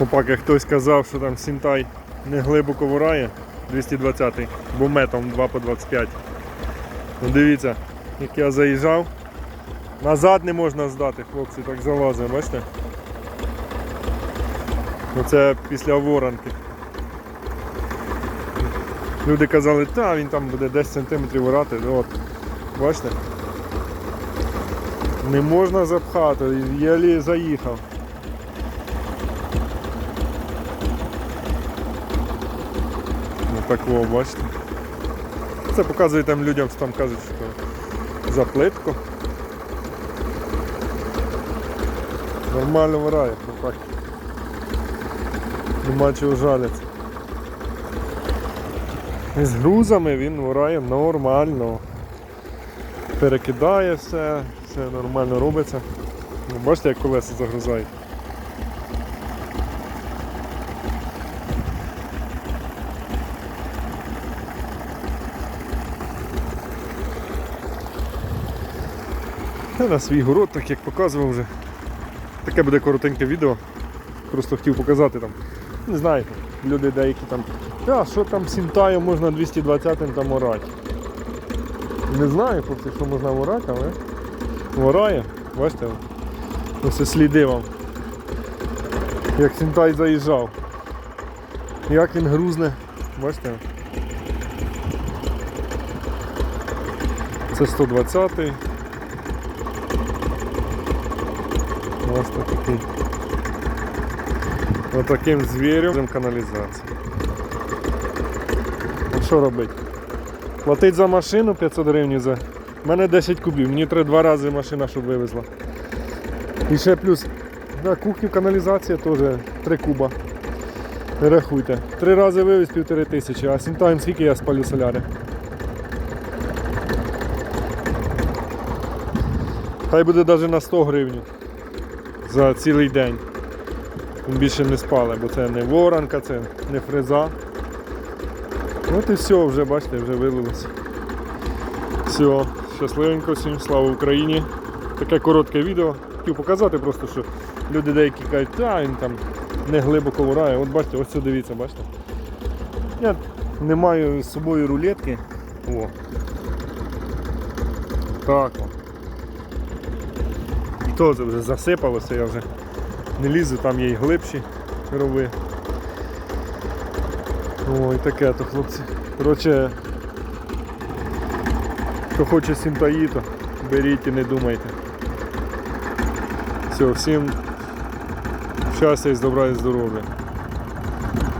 Опак, як хтось казав, що там Сінтай не глибоко ворає 220 бо метом 2 по 25. Ну дивіться, як я заїжджав. Назад не можна здати, хлопці, так залазимо, бачите? Оце після воронки. Люди казали, та він там буде 10 см орати. От, бачите? Не можна запхати, єлі заїхав. Так во, бачите. Це показує там людям, що там кажуть, що за плитку. Нормально вирає, ну так. Нема чого жалятися. І з грузами він вирає нормально. Перекидає все, все нормально робиться. Ну, бачите, як колеса загрузають. На свій город, так як показував вже. Таке буде коротеньке відео. Просто хотів показати там. Не знаю, люди деякі там. Та, що там сінтаю можна 220-м там орати. Не знаю, хлопці, що можна орати, але орає. Бачите? Ось сліди вам. Як сінтай заїжджав. Як він грузне. Бачите? Це 120-й. Ось такий. Отаким звірем каналізація. А що робити? Платить за машину 500 гривень за. У мене 10 кубів, мені треба два рази машина, щоб вивезла. І ще плюс на кухню каналізація теж 3 куба. Не рахуйте. Три рази вивез півтори тисячі, а сінтайм скільки я спалю соляри. Хай буде навіть на 100 гривень за цілий день. Більше не спали, бо це не воронка, це не фреза. От і все, вже бачите, вже вилилося. Все, щасливенько всім, слава Україні. Таке коротке відео. Хотів показати просто, що люди деякі кажуть, та він там не глибоко ворає. От бачите, ось це дивіться, бачите. Я не маю з собою рулетки. О. Так. То вже засипалося, я вже не лізу, там є й глибші рови. Ой, таке то, хлопці. Коротше, хто хоче сінтаї, то беріть і не думайте. Все, всім щастя і добра і здоров'я.